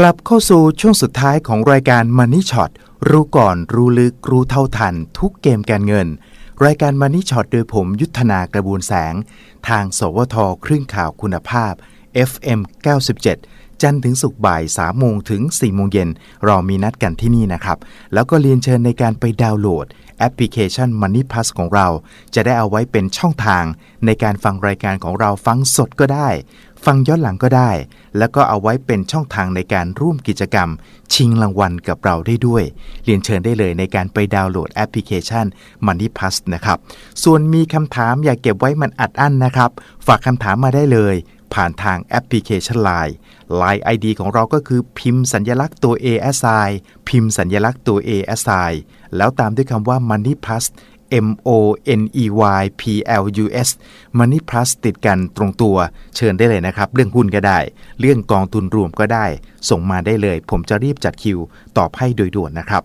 กลับเข้าสู่ช่วงสุดท้ายของรายการ Money Shot รู้ก่อนรู้ลึกรู้เท่าทัน ทุกเกมการเงิน รายการ Money Shot โดยผมยุทธนากระบวนแสง ทาง สวทคลื่นข่าวคุณภาพ FM 97 จันทร์ถึงศุกร์บ่าย3โมงถึง4โมงเย็นเรามีนัดกันที่นี่นะครับ แล้วก็เรียนเชิญในการไปดาวน์โหลดแอปพลิเคชัน Money Plus ของเรา จะได้เอาไว้เป็นช่องทางในการฟังรายการของเราฟังสดก็ได้ ฟังย้อนหลังก็ได้ แล้วก็เอาไว้เป็นช่องทางในการร่วมกิจกรรม ชิงรางวัลกับเราได้ด้วย เรียนเชิญได้เลยในการไปดาวน์โหลดแอปพลิเคชัน Money Plus นะครับ ส่วนมีคำถามอย่าเก็บไว้มันอัดอั้นนะครับ ฝากคำถามมาได้เลย ผ่านทางแอปพลิเคชัน Line Line ID ของเราก็คือพิมพ์สัญลักษณ์ตัว A S I พิมพ์สัญลักษณ์ตัว A S I แล้วตามด้วยคำว่า Money Plus M O N E Y P L U S Money Plus ติดกันตรงตัวเชิญได้เลยนะครับ เรื่องหุ้นก็ได้ เรื่องกองทุนรวมก็ได้ ส่งมาได้เลย ผมจะรีบจัดคิวตอบให้โดยด่วนนะครับ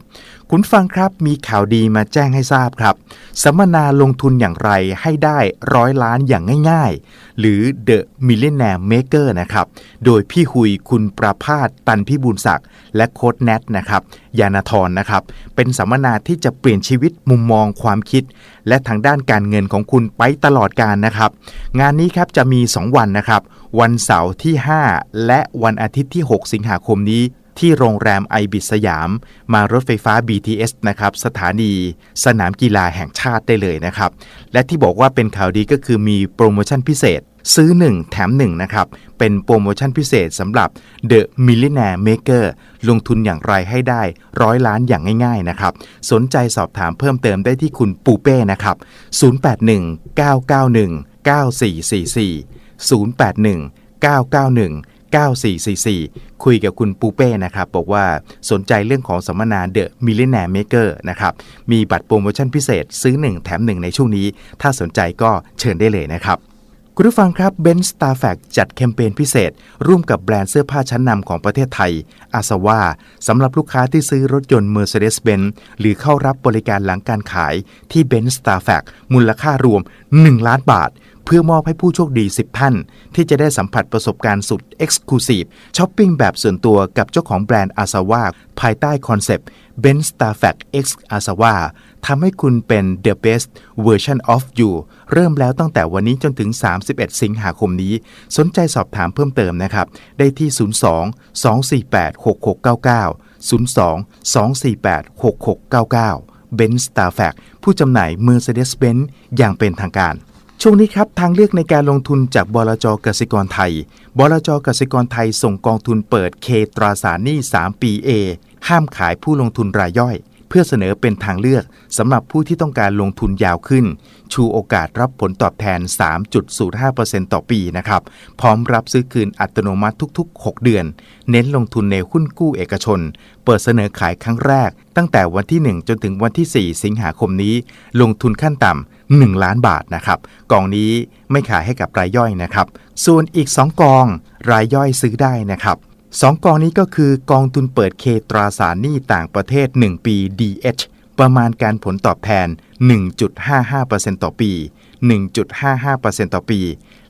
คุณฟังครับมีข่าวดีมาแจ้งให้ทราบครับสัมมนาลงทุนอย่างไรให้ได้ร้อยล้านอย่างง่าย ๆ หรือ The Millionaire Maker นะครับ โดยพี่หุยคุณประพาสตันพิบูลศักดิ์และโค้ดแนทนะครับยานาธรนะครับ เป็นสัมมนาที่จะเปลี่ยนชีวิตมุมมองความคิด และทางด้านการเงินของคุณไปตลอดการนะครับ งานนี้ครับจะมี 2 วันนะครับ วันเสาร์ที่ 5 และวันอาทิตย์ที่ 6 สิงหาคมนี้ ที่โรงแรมไอบิสสยาม มารถไฟฟ้า BTS นะครับสถานีสนามกีฬาแห่งชาติได้เลยนะครับ และที่บอกว่าเป็นข่าวดีก็คือมีโปรโมชั่นพิเศษซื้อ 1 แถม 1 นะครับ เป็นโปรโมชั่นพิเศษสำหรับ The Millionaire Maker ลงทุนอย่างไรให้ได้ร้อยล้านอย่างง่าย ๆ นะครับ สนใจสอบถามเพิ่มเติมได้ที่คุณปูเป้นะครับ 081 991 9444 081 991 9444 คุยกับคุณปูเป้นะครับ บอกว่าสนใจเรื่องของสัมมนา The Millionaire Maker นะครับ มีบัตรโปรโมชั่นพิเศษซื้อ 1 แถม 1 ในช่วงนี้ ถ้าสนใจก็เชิญได้เลยนะครับคุณผู้ฟังครับ b e n s t a r f a c จัดแคมเปญพิเศษ ร่วมกับแบรนด์เสื้อผ้าชั้นนำของประเทศไทย อาสวาสำหรับลูกค้าที่ซื้อรถยนต์ Mercedes-Benz หรือเข้ารับบริการหลังการขายที่ b e n s t a r f a c มูลค่ารวม 1 ล้านบาท เพื่อมอบให้ผู้โชคดี 10 ท่าน ที่จะได้สัมผัสประสบการณ์สุด Exclusive ช้อปปิ้งแบบส่วนตัวกับเจ้าของแบรนด์อาสวาภายใต้คอนเซปต์ b e n s t a r f a c X อาสวาทำให้คุณเป็น the best version of you เริ่มแล้วตั้งแต่วันนี้จนถึง 31 สิงหาคมนี้ สนใจสอบถามเพิ่มเติมนะครับ ได้ที่ 02 248 6699 02 248 6699 b e n s t a r f a c ผู้จำหน่าย Mercedes-Benz อย่างเป็นทางการ ช่วงนี้ครับทางเลือกในการลงทุนจากบลจกสิกรไทย บลจกสิกรไทยส่งกองทุนเปิดเคตราสารหนี้ 3 ปี A ห้ามขายผู้ลงทุนรายย่อย เพื่อเสนอเป็นทางเลือกสำหรับผู้ที่ต้องการลงทุนยาวขึ้น ชูโอกาสรับผลตอบแทน 3.05%ต่อปีนะครับ พร้อมรับซื้อคืนอัตโนมัติทุก ๆ 6 เดือน เน้นลงทุนในหุ้นกู้เอกชน เปิดเสนอขายครั้งแรก ตั้งแต่วันที่ 1 จนถึงวันที่ 4 สิงหาคมนี้ ลงทุนขั้นต่ำ 1 ล้านบาทนะครับ กองนี้ไม่ขายให้กับรายย่อยนะครับ ส่วนอีก 2 กองรายย่อยซื้อได้นะครับสองกองนี้ก็คือกองทุนเปิดเคตราสารหนี้ต่างประเทศ 1 ปี DH ประมาณการผลตอบแทน 1.55%ต่อปี 1.55%ต่อปี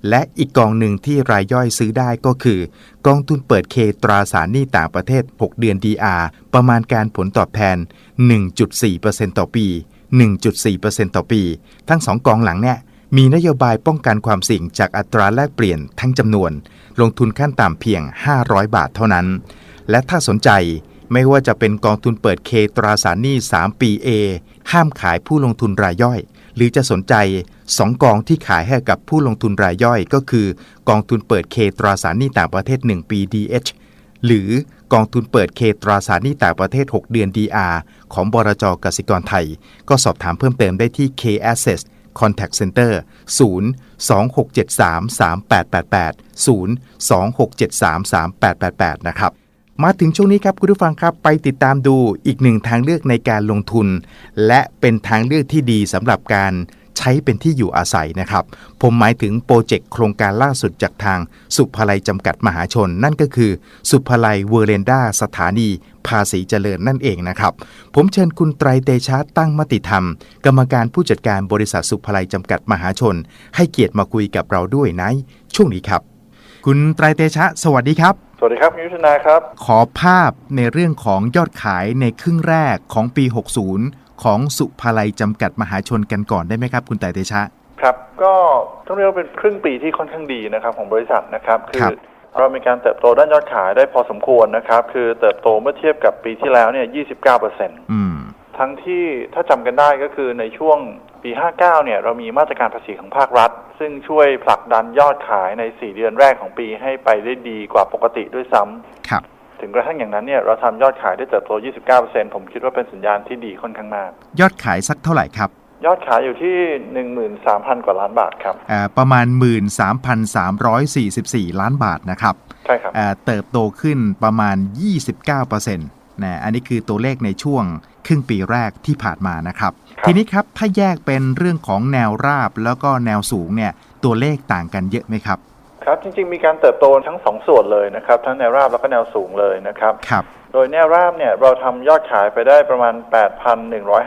และอีกกองหนึ่งที่รายย่อยซื้อได้ก็คือ กองทุนเปิดเคตราสารหนี้ต่างประเทศ 6 เดือน DR ประมาณการผลตอบแทน 1.4%ต่อปี 1.4%ต่อปี ทั้งสองกองหลังเนี่ยมีนโยบายป้องกันความเสี่ยงจากอัตราแลกเปลี่ยนทั้งจำนวน ลงทุนขั้นต่ำเพียง 500 บาทเท่านั้น และถ้าสนใจไม่ว่าจะเป็นกองทุนเปิดเคตราสารหนี้ 3 ปี A ห้ามขายผู้ลงทุนรายย่อย หรือจะสนใจ 2 กองที่ขายให้กับผู้ลงทุนรายย่อย ก็คือ กองทุนเปิดเคตราสารหนี้ต่างประเทศ 1 ปี DH หรือ กองทุนเปิดเคตราสารหนี้ต่างประเทศ 6 เดือน DR ของบรจกสิกรไทย ก็สอบถามเพิ่มเติมได้ที่ K Access Contact Center 0 2673 3888 0 2673 3888 นะครับ มาถึงช่วงนี้ครับคุณผู้ฟังครับไปติดตามดูอีกหนึ่งทางเลือกในการลงทุน และเป็นทางเลือกที่ดีสำหรับการ ช้เป็นที่อยู่อาศัยนะครับ ผมหมายถึงโปรเจกต์โครงการล่าสุดจากทางสุภาลัยจำกัดมหาชน นั่นก็คือ สุภาลัยเวอร์เรนด้าสถานี ภาษีเจริญนั่นเองนะครับ ผมเชิญคุณไตรเตชะตั้งมติธรรม กรรมการผู้จัดการบริษัทสุภาลัยจำกัดมหาชน ให้เกียรติมาคุยกับเราด้วยในช่วงนี้ครับ คุณไตรเตชะ สวัสดีครับสวัสดีครับยุทธนาครับ ขอภาพในเรื่องของยอดขายในครึ่งแรกของปี 60 ของสุภาลัยจำกัดมหาชนกันก่อนได้ไหมครับ คุณไตรเตชะ ครับก็ต้องเรียกว่าเป็นครึ่งปีที่ค่อนข้างดีนะครับของบริษัทนะครับคืครัอบเรามีการเติบโตด้านยอดขายได้พอสมควรนะครับ คือเติบโตเมื่อเทียบกับปีที่แล้วเนี่ย 29เปอร์เซ็นต์อืมทั้งที่ถ้าจำกันได้ก็คือในช่วงปี 59 เนี่ย เรามีมาตรการภาษีของภาครัฐ ซึ่งช่วยผลักดันยอดขายใน 4 เดือนแรกของปีให้ไปได้ดีกว่าปกติด้วยซ้ำครับ ถึงกระทั่งอย่างนั้นเนี่ยเราทำยอดขายได้เติบโต 29%ผมคิดว่าเป็นสัญญาณที่ดีค่อนข้างมาก ยอดขายสักเท่าไหร่ครับ ยอดขายอยู่ที่ 13,000 กว่าล้านบาทครับอ่าประมาณ 13,344 ล้านบาทนะครับใช่ครับอ่าเติบโตขึ้นประมาณ 29%นะอันนี้คือตัวเลขในช่วงครึ่งปีแรกที่ผ่านมานะครับครับ ทีนี้ครับถ้าแยกเป็นเรื่องของแนวราบแล้วก็แนวสูงเนี่ยตัวเลขต่างกันเยอะไหมครับ ครับจริง ๆ มีการเติบโตทั้งสองส่วนเลยนะครับ ทั้งแนวราบแล้วก็แนวสูงเลยนะครับ ครับ โดยแนวราบเนี่ยเราทำยอดขายไปได้ประมาณ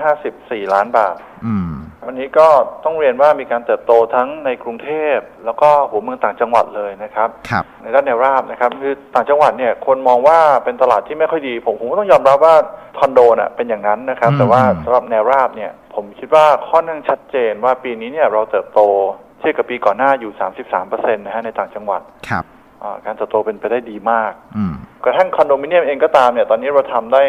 8,154 ล้านบาท อืม วันนี้ก็ต้องเรียนว่ามีการเติบโตทั้งในกรุงเทพ แล้วก็หัวเมืองต่างจังหวัดเลยนะครับ ครับ ในด้านแนวราบนะครับคือต่างจังหวัดเนี่ยคนมองว่าเป็นตลาดที่ไม่ค่อยดี ผมผมก็ต้องยอมรับว่าคอนโดน่ะเป็นอย่างนั้นนะครับ อืมแต่ว่าอืมสำหรับแนวราบเนี่ยผมคิดว่าค่อนข้างชัดเจนว่าปีนี้เนี่ยเราเติบโตเทียบกับปีก่อนหน้าอยู่ 33%นะฮะในต่างจังหวัดครับอ่าการเติบโตเป็นไปได้ดีมากอืมกระทั่งคอนโดมิเนียมเองก็ตามเนี่ยตอนนี้เราทำได้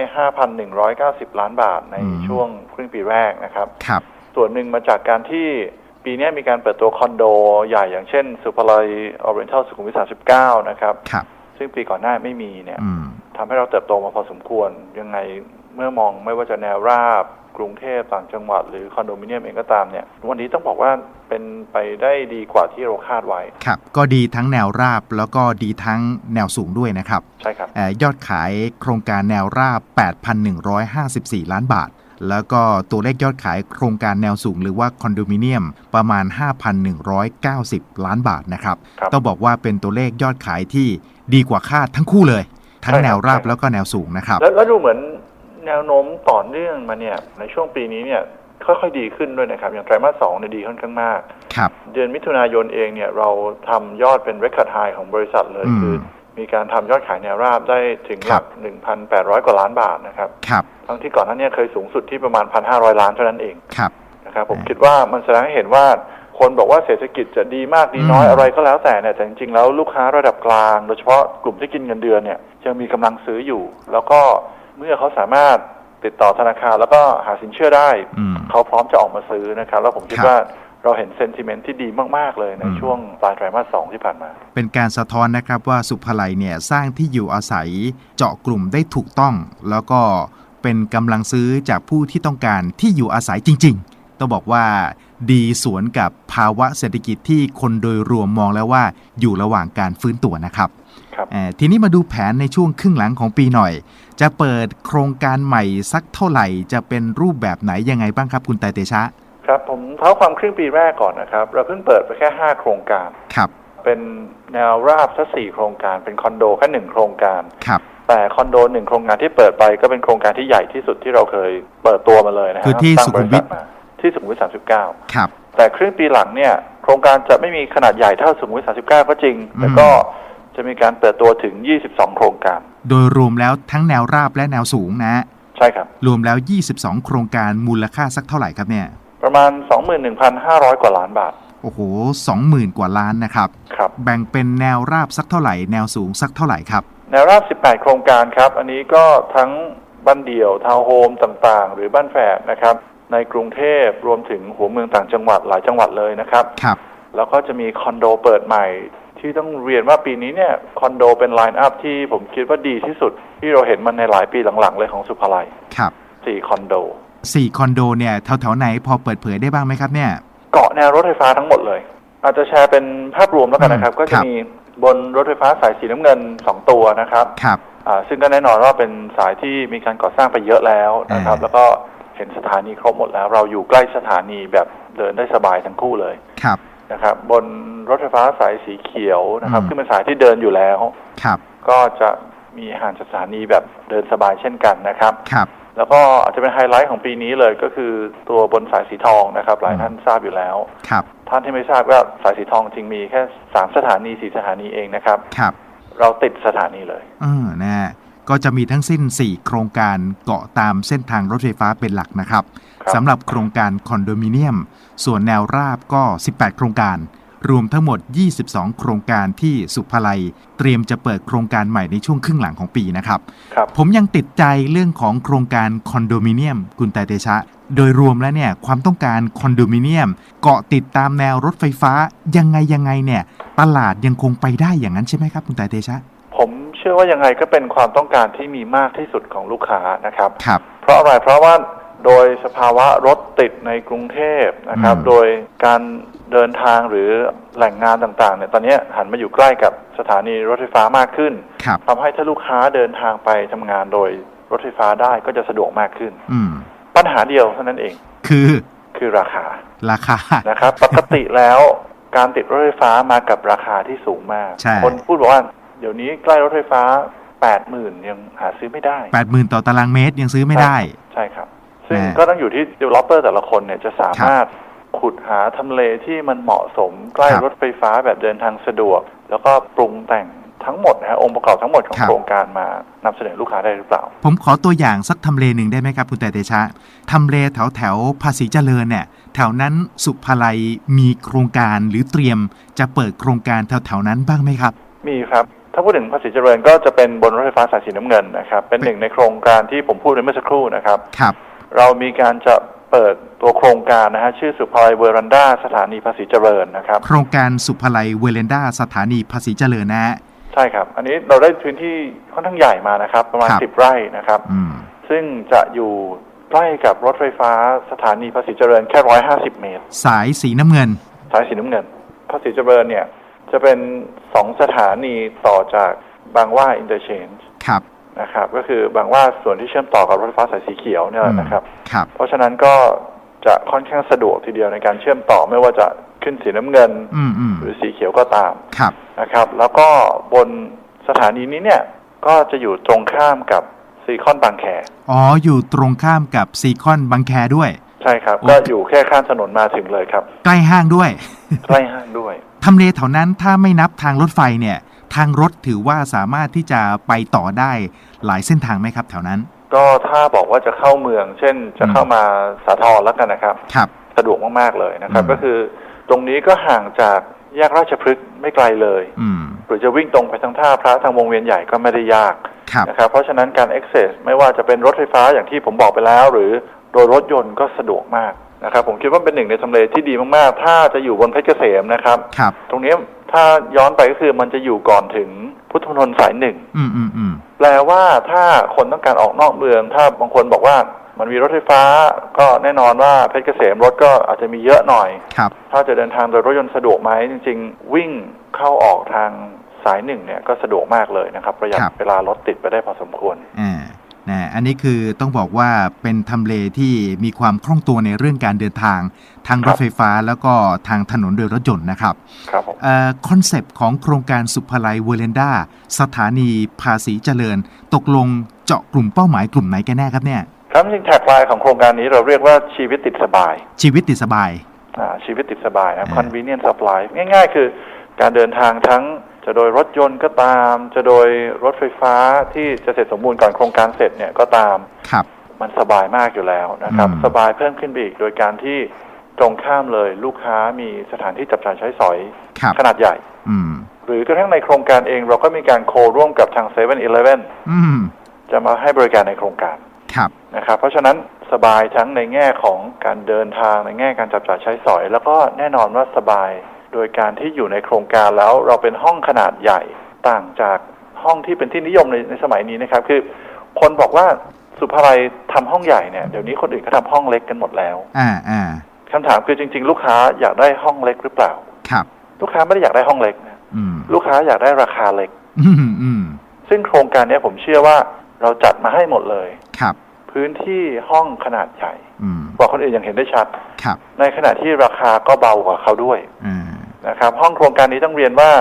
5,190 ล้านบาทในอืมช่วงครึ่งปีแรกนะครับครับ ส่วนหนึ่งมาจากการที่ปีนี้มีการเปิดตัวคอนโดใหญ่อย่างเช่นสุภาลัยออเรนทัลสุขุมวิท 39 นะครับครับ ซึ่งปีก่อนหน้าไม่มีเนี่ยอืมทำให้เราเติบโตมาพอสมควรยังไงเมื่อมองไม่ว่าจะแนวราบ กรุงเทพต่างจังหวัด หรือคอนโดมิเนียมเองก็ตามเนี่ยวันนี้ต้องบอกว่าเป็นไปได้ดีกว่าที่เราคาดไว้ ครับ ก็ดีทั้งแนวราบแล้วก็ดีทั้งแนวสูงด้วยนะครับใช่ครับเอ่อยอดขายโครงการแนวราบ 8,154 ล้านบาท แล้วก็ตัวเลขยอดขายโครงการแนวสูง หรือว่าคอนโดมิเนียมประมาณ 5,190 ล้านบาทนะครับครับต้องบอกว่าเป็นตัวเลขยอดขายที่ดีกว่าคาดทั้งคู่เลย ทั้งใช่ครับแนวราบใช่ครับแล้วก็แนวสูงนะครับแล้วแล้วดูเหมือน แนวโน้มต่อเนื่องมาเนี่ยในช่วงปีนี้เนี่ยค่อยๆดีขึ้นด้วยนะครับ อย่างไตรมาสสองเนี่ยดีค่อนข้างมาก ครับ เดือนมิถุนายนเองเนี่ยเราทำยอดเป็น record high ของบริษัทเลยอืมคือ มีการทำยอดขายแนวราบได้ถึงหลัก1,800กว่าล้านบาทนะครับ ครับ ทั้งที่ก่อนหน้าเนี้เคยสูงสุดที่ประมาณ1,500ล้านเท่านั้นเอง ครับ นะครับผมอืมคิดว่ามันแสดงให้เห็นว่าคนบอกว่าเศรษฐกิจจะดีมากดีน้อยอืมอะไรก็แล้วแต่เนี่ยแต่จริงๆแล้วลูกค้าระดับกลาง โดยเฉพาะกลุ่มที่กินเงินเดือนเนี่ยยังมีกำลังซื้ออยู่ แล้วก็ เมื่อเขาสามารถติดต่อธนาคารแล้วก็หาสินเชื่อได้ อืม เขาพร้อมจะออกมาซื้อนะครับ แล้วผมคิดครับว่าเราเห็นเซนติเมนต์ที่ดีมาก ๆ เลยในอืม ช่วงปลายไตรมาสสองที่ผ่านมา เป็นการสะท้อนนะครับว่าสุภาลัยเนี่ยสร้างที่อยู่อาศัยเจาะกลุ่มได้ถูกต้อง แล้วก็เป็นกำลังซื้อจากผู้ที่ต้องการที่อยู่อาศัยจริงๆ ต้องบอกว่าดีสวนกับภาวะเศรษฐกิจที่คนโดยรวมมองแล้วว่าอยู่ระหว่างการฟื้นตัวนะครับครับเอ่อทีนี้มาดูแผนในช่วงครึ่งหลังของปีหน่อย จะเปิดโครงการใหม่สักเท่าไหร่ จะเป็นรูปแบบไหนยังไงบ้างครับคุณไตรเตชะ ครับผมเท้าความครึ่งปีแรกก่อนนะครับ เราเพิ่งเปิดไปแค่ 5 โครงการครับเป็นแนวราบสักสี่โครงการเป็นคอนโดแค่หนึ่งโครงการครับแต่คอนโดหนึ่งโครงการที่เปิดไปก็เป็นโครงการที่ใหญ่ที่สุดที่เราเคยเปิดตัวมาเลยนะฮะคือที่ตั้งสุขุมวิทบริษั ทาที่สุขุมวิทสามสิบเก้าครับ แต่ครึ่งปีหลังเนี่ย โครงการจะไม่มีขนาดใหญ่เท่าสุขุมวิทสามสิบเก้าก็จริง แต่ก็จะมีการเปิดตัวถึงยี่สิบสองโครงการ โดยรวมแล้วทั้งแนวราบและแนวสูงนะ ใช่ครับ รวมแล้ว 22 โครงการมูลค่าสักเท่าไหร่ครับเนี่ย ประมาณสองหมื่นหนึ่งพันห้าร้อยกว่าล้านบาท โอ้โห 20,000 กว่าล้านนะครับ ครับ แบ่งเป็นแนวราบสักเท่าไหร่ แนวสูงสักเท่าไหร่ครับ แนวราบ 18 โครงการครับ อันนี้ก็ทั้งบ้านเดี่ยวทาวน์โฮมต่างๆ หรือบ้านแฝดนะครับ ในกรุงเทพรวมถึงหัวเมืองต่างจังหวัดหลายจังหวัดเลยนะครับครับ แล้วก็จะมีคอนโดเปิดใหม่ ที่ต้องเรียนว่าปีนี้เนี่ยคอนโดเป็นไลน์อัพที่ผมคิดว่าดีที่สุด ที่เราเห็นมันในหลายปีหลังๆ เลยของสุภาลัยครับ4คอนโด4คอนโดเนี่ยแถวๆไหนพอเปิดเผยได้บ้างไหมครับเนี่ยเกาะแนวรถไฟฟ้าทั้งหมดเลย อาจจะแชร์เป็นภาพรวมแล้วกันนะครับอืมก็คจะรับมีบนรถไฟฟ้าสายสีน้ำเงิน2ตัวนะครับครับอ่าซึ่งก็แน่นอนว่าเป็นสายที่มีการก่อสร้างไปเยอะแล้วนะครับอ่าแล้วก็ เห็นสถานีครบหมดแล้ว เราอยู่ใกล้สถานีแบบเดินได้สบายทั้งคู่เลยครับนะครับ บนรถไฟฟ้าสายสีเขียวนะครับอืมซึ่งเป็นสายที่เดินอยู่แล้วครับก็จะมีห่างจากสถานีแบบเดินสบายเช่นกันนะครับครับแล้วก็อาจจะเป็นไฮไลท์ของปีนี้เลยก็คือตัวบนสายสีทองนะครับ หลายอืมท่านทราบอยู่แล้วครับท่านที่ไม่ทราบว่าสายสีทองจริงมีแค่สามสถานีสี่สถานีเองนะครับครับ เราติดสถานีเลยเออนะฮะ ก็จะมีทั้งสิ้น 4 โครงการเกาะตามเส้นทางรถไฟฟ้าเป็นหลักนะครับครับสำหรับโครงการคอนโดมิเนียม ส่วนแนวราบก็ 18 โครงการ รวมทั้งหมด 22 โครงการที่สุภาลัย เตรียมจะเปิดโครงการใหม่ในช่วงครึ่งหลังของปีนะครับครับผมยังติดใจเรื่องของโครงการคอนโดมิเนียมคุณแต่เตชะ โดยรวมแล้วเนี่ยความต้องการคอนโดมิเนียม เกาะติดตามแนวรถไฟฟ้ายังไงยังไงเนี่ยตลาดยังคงไปได้อย่างนั้นใช่ไหมครับคุณแต่เตชะ ผมเชื่อว่ายังไงก็เป็นความต้องการที่มีมากที่สุดของลูกค้านะครับ ครับ เพราะอะไรเพราะว่าโดยสภาวะรถติดในกรุงเทพนะครับ อืม โดยการเดินทางหรือแหล่งงานต่างๆเนี่ยตอนนี้หันมาอยู่ใกล้กับสถานีรถไฟฟ้ามากขึ้นครับ ทำให้ถ้าลูกค้าเดินทางไปทำงานโดยรถไฟฟ้าได้ก็จะสะดวกมากขึ้น อืม ปัญหาเดียวเท่านั้นเองคือคือราคาราคา นะครับ ปกติแล้วการติดรถไฟฟ้ามากับราคาที่สูงมาก ใช่ คนพูดบอกว่า เดี๋ยวนี้ใกล้รถไฟฟ้าแปดหมื่นยังหาซื้อไม่ได้80,000ต่อตารางเมตรยังซื้อไม่ได้ ใช่ครับ ซึ่งแน่ก็ต้องอยู่ที่ developer แต่ละคนเนี่ยจะสามารถขุดหาทำเลที่มันเหมาะสมใกล้ครับรถไฟฟ้าแบบเดินทางสะดวก แล้วก็ปรุงแต่งทั้งหมดนะฮะองค์ประกอบทั้งหมดของครับโครงการมานำเสนอลูกค้าได้หรือเปล่า ผมขอตัวอย่างสักทำเลหนึ่งได้ไหมครับคุณแต่เตชะทำเลแถวแถวภาษีเจริญเนี่ยแถวนั้นสุภาลัยมีโครงการหรือเตรียมจะเปิดโครงการแถวแถวนั้นบ้างไหมครับ มีครับ ถ้าพูดถึงภาษีเจริญก็จะเป็นบนรถไฟฟ้าสายสีน้ำเงินนะครับ เป็นหนึ่งในโครงการที่ผมพูดไปเมื่อสักครู่นะครับครับ เรามีการจะเปิดตัวโครงการนะฮะชื่อสุภาลัยเวอรันดาสถานีภาษีเจริญนะครับ โครงการสุภาลัยเวเลนดาสถานีภาษีเจริญนะฮะใช่ครับ อันนี้เราได้พื้นที่ค่อนข้างใหญ่มานะครับ ประมาณครับสิบไร่นะครับอืมซึ่งจะอยู่ใกล้กับรถไฟฟ้าสถานีภาษีเจริญแค่ร้อยห้าสิบเมตร สายสีน้ำเงิน สายสีน้ำเงิน ภาษีเจริญเนี่ย จะเป็นสองสถานีต่อจากบางหว่าอินเตอร์เชนจ์ครับนะครับ ก็คือบางหว่าส่วนที่เชื่อมต่อกับรถไฟฟ้าสายสีเขียวเนี่ยแหละนะครับครับ เพราะฉะนั้นก็จะค่อนข้างสะดวกทีเดียวในการเชื่อมต่อไม่ว่าจะขึ้นสีน้ำเงินอืมอืมหรือสีเขียวก็ตามครับนะครับ แล้วก็บนสถานีนี้เนี่ยก็จะอยู่ตรงข้ามกับซีคอนบางแคอ๋ออยู่ตรงข้ามกับซีคอนบางแคด้วย ใช่ครับโอ้ก็อยู่แค่ข้ามถนนมาถึงเลยครับ ใกล้ห้างด้วย ใกล้ห้างด้วย ทำเลแถวนั้นถ้าไม่นับทางรถไฟเนี่ยทางรถถือว่าสามารถที่จะไปต่อได้หลายเส้นทางไหมครับ แถวนั้น ก็ถ้าบอกว่าจะเข้าเมือง เช่น จะเข้ามาสาทรแล้วกันนะครับ ครับ สะดวกมากๆเลยนะครับอืมก็คือตรงนี้ก็ห่างจากแยกราชพฤกษ์ไม่ไกลเลยอืมหรือจะวิ่งตรงไปทางท่าพระทางวงเวียนใหญ่ก็ไม่ได้ยากครับนะครับเพราะฉะนั้นการ access ไม่ว่าจะเป็นรถไฟฟ้าอย่างที่ผมบอกไปแล้ว หรือโดยรถยนต์ก็สะดวกมาก นะครับผมคิดว่าเป็นหนึ่งในทำเลที่ดีมากๆ ถ้าจะอยู่บนเพชรเกษมนะครับ ครับ ตรงนี้ถ้าย้อนไปก็คือมันจะอยู่ก่อนถึงพุทธมณฑลสายหนึ่งอืมอืมอืมแปลว่าถ้าคนต้องการออกนอกเมือง ถ้าบางคนบอกว่ามันมีรถไฟฟ้า ก็แน่นอนว่าเพชรเกษมรถก็อาจจะมีเยอะหน่อย ครับ ถ้าจะเดินทางโดยรถยนต์สะดวกไหมจริง ๆ วิ่งเข้าออกทางสายหนึ่งเนี่ยก็สะดวกมากเลยนะครับ ประหยัดครับ เวลารถติดไปได้พอสมควร อ่า นะอันนี้คือต้องบอกว่าเป็นทำเลที่มีความคล่องตัวในเรื่องการเดินทาง ทางรถไฟฟ้าแล้วก็ทางถนนโดยรถยนต์นะครับครับผมคอนเซปต์ของโครงการสุภาลัยเวเลนดาสถานีภาษีเจริญ ตกลงเจาะกลุ่มเป้าหมายกลุ่มไหนกันแน่ครับเนี่ยครับจริงแท็กไลน์ของโครงการนี้เราเรียกว่าชีวิตติดสบาย ชีวิตติดสบายอ่าชีวิตติดสบายนะอ่า convenience of life ง่าย ๆ คือการเดินทางทั้ง จะโดยรถยนต์ก็ตาม จะโดยรถไฟฟ้าที่จะเสร็จสมบูรณ์ก่อนโครงการเสร็จเนี่ยก็ตามครับ มันสบายมากอยู่แล้วนะครับอืมสบายเพิ่มขึ้นไปอีกโดยการที่ตรงข้ามเลยลูกค้ามีสถานที่จับจ่ายใช้สอยครับขนาดใหญ่ อืมหรือกระทั่งในโครงการเองเราก็มีการโคร่วมกับทาง7 e เ e ่ e ออืมจะมาให้บริการในโครงการครับนะครับ เพราะฉะนั้นสบายทั้งในแง่ของการเดินทางในแง่การจับจ่ายใช้สอย แล้วก็แน่นอนว่าสบาย โดยการที่อยู่ในโครงการแล้วเราเป็นห้องขนาดใหญ่ต่างจากห้องที่เป็นที่นิยมในในสมัยนี้นะครับ คือคนบอกว่าสุภาลัยทำห้องใหญ่เนี่ยเดี๋ยวนี้คนอื่นก็ทำห้องเล็กกันหมดแล้ว อ่าอ่าคำถามคือจริง ๆ ลูกค้าอยากได้ห้องเล็กหรือเปล่า ครับ ลูกค้าไม่ได้อยากได้ห้องเล็กนะอืมลูกค้าอยากได้ราคาเล็กอืมอืมซึ่งโครงการเนี้ยผมเชื่อว่าเราจัดมาให้หมดเลย ครับ พื้นที่ห้องขนาดใหญ่อืมกว่าคนอื่นอย่างเห็นได้ชัดครับในขณะที่ราคาก็เบากว่าเขาด้วยอ่า นะครับห้องโครงการนี้ต้องเรียนว่า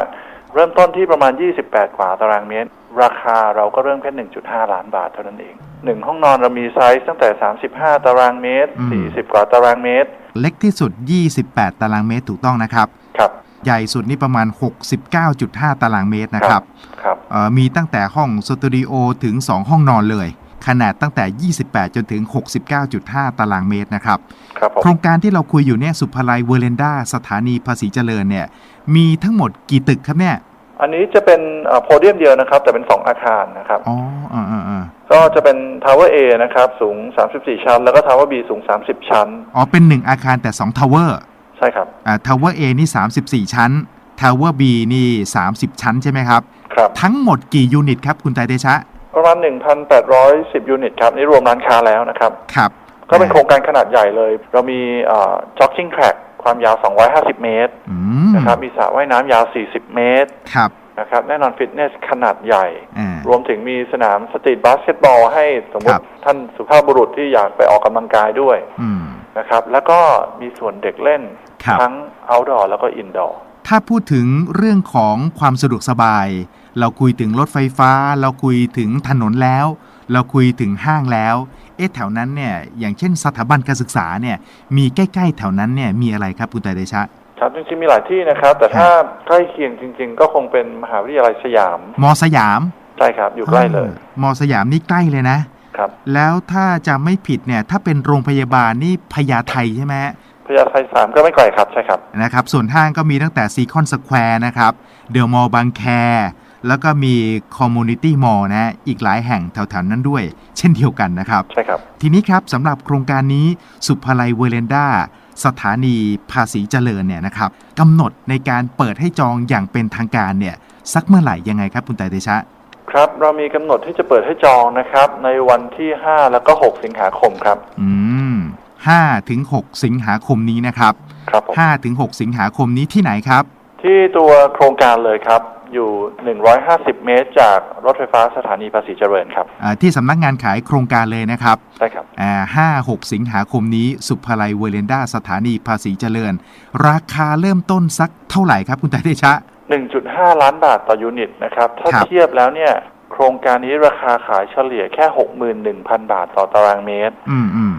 เริ่มต้นที่ประมาณ 28 กว่าตารางเมตร ราคาเราก็เริ่มแค่ 1.5 ล้านบาทเท่านั้นเองหนึ่งห้องนอนเรามีไซส์ตั้งแต่ 35 ตารางเมตร 40 กว่าตารางเมตร เล็กที่สุด 28 ตารางเมตรถูกต้องนะครับครับใหญ่สุดนี่ประมาณ 69.5 ตารางเมตรนะครับครับเอ่อมีตั้งแต่ห้องสตูดิโอถึง 2 ห้องนอนเลย ขนาดตั้งแต่ 28 จนถึง 69.5 ตารางเมตรนะครับครับผมโครงการที่เราคุยอยู่เนี่ยสุภาลัยเวอร์เลนดาสถานีภาษีเจริญเนี่ยมีทั้งหมดกี่ตึกครับเนี่ย อันนี้จะเป็นโพเดียมเดียวนะครับ แต่เป็น 2 อาคารนะครับ อ๋ออ่าอ่าอ่าก็จะเป็นทาวเวอร์ A นะครับ สูง 34 ชั้น แล้วก็ทาวเวอร์ B สูง 30 ชั้น อ๋อ เป็น 1 อาคารแต่2ทาวเวอร์ใช่ครับอ่าทาวเวอร์ A นี่ 34 ชั้นทาวเวอร์ B นี่ 30 ชั้นใช่ไหมครับครับ ทั้งหมดกี่ยูนิตครับคุณไตรเดชะ ประมาณ 1,810 ยูนิตครับ นี่รวมร้านค้าแล้วนะครับ ครับ ก็เป็นโครงการขนาดใหญ่เลย เรามีจ็อกกิ้งแทร็กความยาว 250 เมตรอืมนะครับมีสระว่ายน้ำยาว 40 เมตรครับนะครับแน่นอนฟิตเนสขนาดใหญ่อ่ารวมถึงมีสนามสตรีทบาสเกตบอลให้สมมครัติบท่านสุภาพบุรุษที่อยากไปออกกำลังกายด้วยอืมนะครับ แล้วก็มีส่วนเด็กเล่นครับทั้ง outdoor แล้วก็ indoor ถ้าพูดถึงเรื่องของความสะดวกสบาย เราคุยถึงรถไฟฟ้า เราคุยถึงถนนแล้ว เราคุยถึงห้างแล้ว เอ๊ะแถวนั้นเนี่ยอย่างเช่นสถาบันการศึกษาเนี่ยมีใกล้ๆแถวนั้นเนี่ยมีอะไรครับคุณไตรเดชะครับจริงๆมีหลายที่นะครับ แต่ถ้าใกล้เคียงจริง ๆ ก็คงเป็นมหาวิทยาลัยสยามมอสยามใช่ครับ อยู่ใกล้เลยออมอสยามนี่ใกล้เลยนะครับ แล้วถ้าจะไม่ผิดเนี่ยถ้าเป็นโรงพยาบาลนี่พญาไทใช่ไหมพญาไทสามก็ไม่ไกลครับใช่ครับนะครับ ส่วนห้างก็มีตั้งแต่ซีคอนสแควร์นะครับเดอะมอลล์บางแค แล้วก็มีคอมมูนิตี้มอลล์นะอีกหลายแห่งแถวๆนั้นด้วย เช่นเดียวกันนะครับ ใช่ครับ ทีนี้ครับสำหรับโครงการนี้สุภาลัยเวอร์เลนดาสถานีภาษีเจริญเนี่ยนะครับกำหนดในการเปิดให้จองอย่างเป็นทางการเนี่ยสักเมื่อไหร่ยังไงครับคุณไตรเดชะครับเรามีกำหนดที่จะเปิดให้จองนะครับ ในวันที่ 5 แล้วก็ 6 สิงหาคมครับ อืม5ถึง6สิงหาคมนี้นะครับ ครับผม5ถึง6สิงหาคมนี้ที่ไหนครับ ที่ตัวโครงการเลยครับ อยู่ 150 เมตร จากรถไฟฟ้าสถานีภาษีเจริญครับอ่าที่สำนักงานขายโครงการเลยนะครับใช่ครับอ่า5 6สิงหาคมนี้สุภาลัยเวอร์เลนดาสถานีภาษีเจริญ ราคาเริ่มต้นสักเท่าไหร่ครับคุณไตรเดชะ 1.5 ล้านบาทต่อยูนิตนะครับ ถ้าครับเทียบแล้วเนี่ยโครงการนี้ราคาขายเฉลี่ยแค่ 61,000 บาทต่อตารางเมตร อืมอืม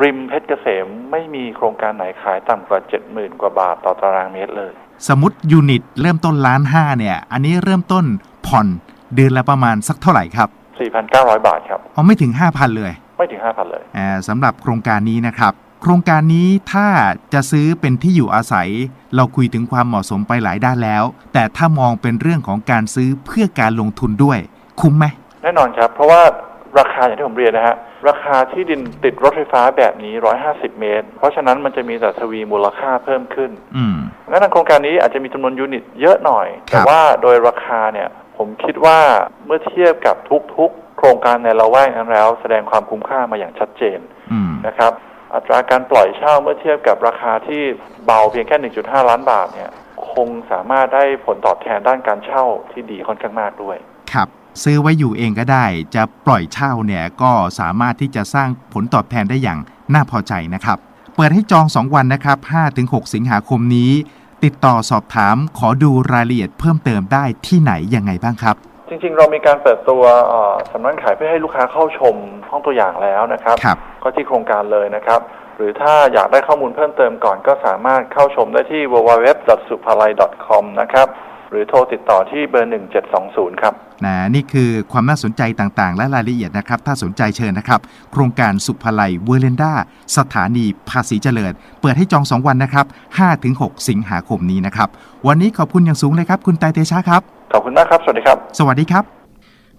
ริมเพชรเกษมไม่มีโครงการไหนขายต่ำกว่า 70,000 กว่าบาทต่อตารางเมตรเลย สมมติยูนิตเริ่มต้นล้านห้าเนี่ย อันนี้เริ่มต้นผ่อนเดือนละประมาณสักเท่าไหร่ครับ 4,900 บาทครับเอาไม่ถึง 5,000 เลย ไม่ถึง 5,000 เลยอ่าสำหรับโครงการนี้นะครับ โครงการนี้ถ้าจะซื้อเป็นที่อยู่อาศัย เราคุยถึงความเหมาะสมไปหลายด้านแล้ว แต่ถ้ามองเป็นเรื่องของการซื้อเพื่อการลงทุนด้วย คุ้มไหมแน่นอนครับ เพราะว่าราคาอย่างที่ผมเรียนนะฮะ ราคาที่ดินติดรถไฟฟ้าแบบนี้ 150 เมตร เพราะฉะนั้นมันจะมีแต่ทวีมูลค่าเพิ่มขึ้นอืมงั้นโครงการนี้อาจจะมีจำนวนยูนิตเยอะหน่อยครัแต่บว่าโดยราคาเนี่ย ผมคิดว่าเมื่อเทียบกับทุกๆ โครงการในละแวกนั้นแล้ว แสดงความคุ้มค่ามาอย่างชัดเจนอืมนะครับ อัตราการปล่อยเช่าเมื่อเทียบกับราคาที่เบาเพียงแค่ 1.5 ล้านบาทเนี่ย คงสามารถได้ผลตอบแทนด้านการเช่าที่ดีค่อนข้างมากด้วย ครับ ซื้อไว้อยู่เองก็ได้ จะปล่อยเช่าเนี่ยก็สามารถที่จะสร้างผลตอบแทนได้อย่างน่าพอใจนะครับ เปิดให้จอง 2 วันนะครับ 5-6 สิงหาคมนี้ ติดต่อสอบถามขอดูรายละเอียดเพิ่มเติมได้ที่ไหนยังไงบ้างครับ จริงๆ เรามีการเปิดตัวเอ่อสำนักขายเพื่อให้ลูกค้าเข้าชมห้องตัวอย่างแล้วนะครับครับก็ที่โครงการเลยนะครับ หรือถ้าอยากได้ข้อมูลเพิ่มเติมก่อนก็สามารถเข้าชมได้ที่ www.supalai.com นะครับ หรือโทรติดต่อที่เบอร์ 1720 ครับ นะนี่คือความน่าสนใจต่างๆ และรายละเอียดนะครับ ถ้าสนใจเชิญนะครับ โครงการสุภาลัยเวอร์เลนดาสถานีภาษีเจริญ เปิดให้จอง 2 วันนะครับ 5-6 สิงหาคมนี้นะครับ วันนี้ขอบคุณอย่างสูงเลยครับ คุณไตรเตชะครับ ขอบคุณมากครับ สวัสดีครับ สวัสดีครับ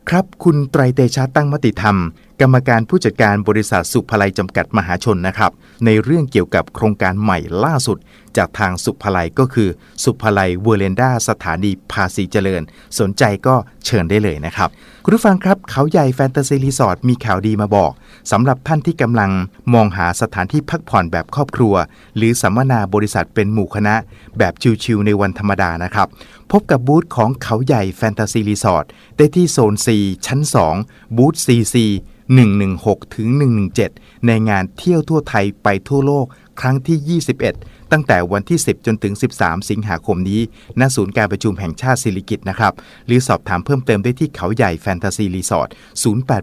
ครับ คุณไตรเตชะตั้งมติธรรม กรรมการผู้จัดการบริษัทสุภไลจำกัดมหาชนนะครับ ในเรื่องเกี่ยวกับโครงการใหม่ล่าสุด จากทางสุภไลก็คือ สุภไลเวอร์เลนดาสถานีภาษีเจริญ สนใจก็เชิญได้เลยนะครับ คุณผู้ฟังครับเขาใหญ่แฟนตาซีรีสอร์ทมีข่าวดีมาบอกสำหรับท่านที่กำลังมองหาสถานที่พักผ่อนแบบครอบครัว หรือสัมมนาบริษัทเป็นหมู่คณะ แบบชิลๆในวันธรรมดานะครับ พบกับบูธของเขาใหญ่แฟนตาซีรีสอร์ทได้ที่โซน4ชั้น 2 บูธ CC 116ถึง117 ในงานเที่ยวทั่วไทยไปทั่วโลกครั้งที่ 21 ตั้งแต่วันที่ 10 จนถึง 13 สิงหาคมนี้ ณ ศูนย์การประชุมแห่งชาติศิริกิตนะครับ หรือสอบถามเพิ่มเติมได้ที่เขาใหญ่แฟนตาซีรีสอร์ท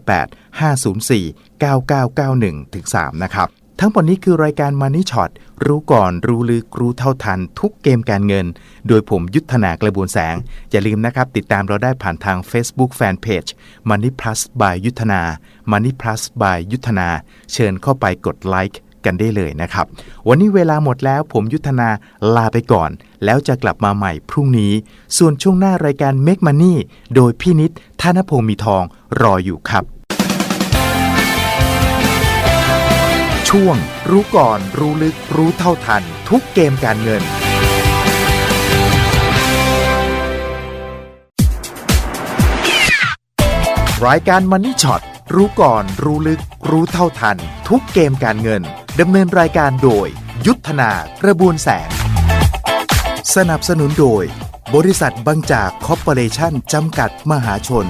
088 504 9991ถึง3นะครับ ทั้งหมดนี้คือรายการ Money Shot รู้ก่อนรู้ลึกรู้เท่าทัน ทุกเกมการเงิน โดยผมยุทธนากระบวนแสง อย่าลืมนะครับ ติดตามเราได้ผ่านทาง Facebook Fanpage Money Plus by ยุทธนา Money Plus by ยุทธนา เชิญเข้าไปกดไลค์กันได้เลยนะครับ วันนี้เวลาหมดแล้วผมยุทธนาลาไปก่อน แล้วจะกลับมาใหม่พรุ่งนี้ ส่วนช่วงหน้ารายการ Make Money โดยพี่นิดธนพงศ์มีทองรออยู่ครับ ช่วง รู้ก่อนรู้ลึกรู้เท่าทัน ทุกเกมการเงิน รายการ Money Shot รู้ก่อนรู้ลึกรู้เท่าทัน ทุกเกมการเงินดำเนินรายการโดย ยุทธนากระบวนแสง สนับสนุนโดย บริษัทบางจากคอร์ปอเรชั่นจำกัดมหาชน